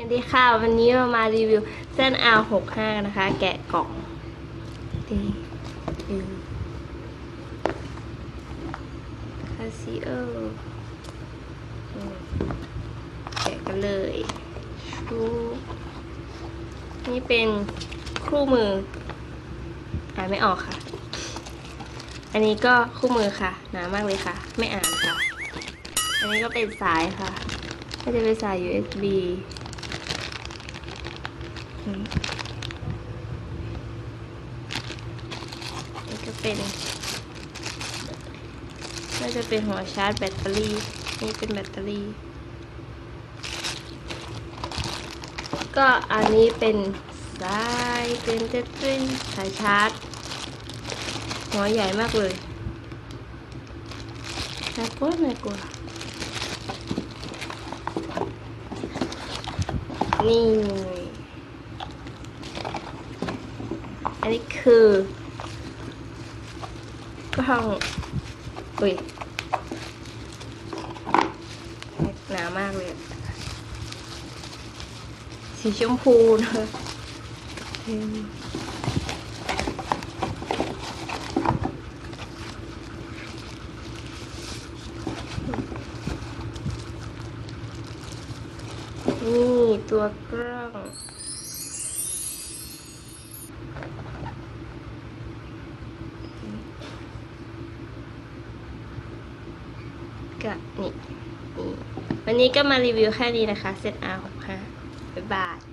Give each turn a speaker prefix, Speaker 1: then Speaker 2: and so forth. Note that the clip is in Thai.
Speaker 1: สวัสดีค่ะ วันนี้เรามารีวิวเส้น R65 นะคะ แกะกล่องดีดีคาซิโอแกะกันเลยชูนี่เป็นคู่มือ อ่านไม่ออกค่ะ อันนี้ก็คู่มือค่ะ หนามากเลยค่ะ ไม่อ่านค่ะ อันนี้ก็เป็นสายค่ะ ก็จะเป็นสาย USB นี่ก็เป็นน่าจะเป็นหัวชาร์จแบตเตอรี่ นี่เป็นแบตเตอรี่ ก็อันนี้เป็นสายเป็นเต้นสายชาร์จ หัวใหญ่มากเลยน่ากลัวน่ากลัวนี่ อันนี้คือกล้องอุ้ยหนามากเลย สีชมพูนะนี่ตัวกล้อง ก็นี่นี่ วันนี้ก็มารีวิวแค่นี้นะคะเซตอาหกห้าบ๊ายบาย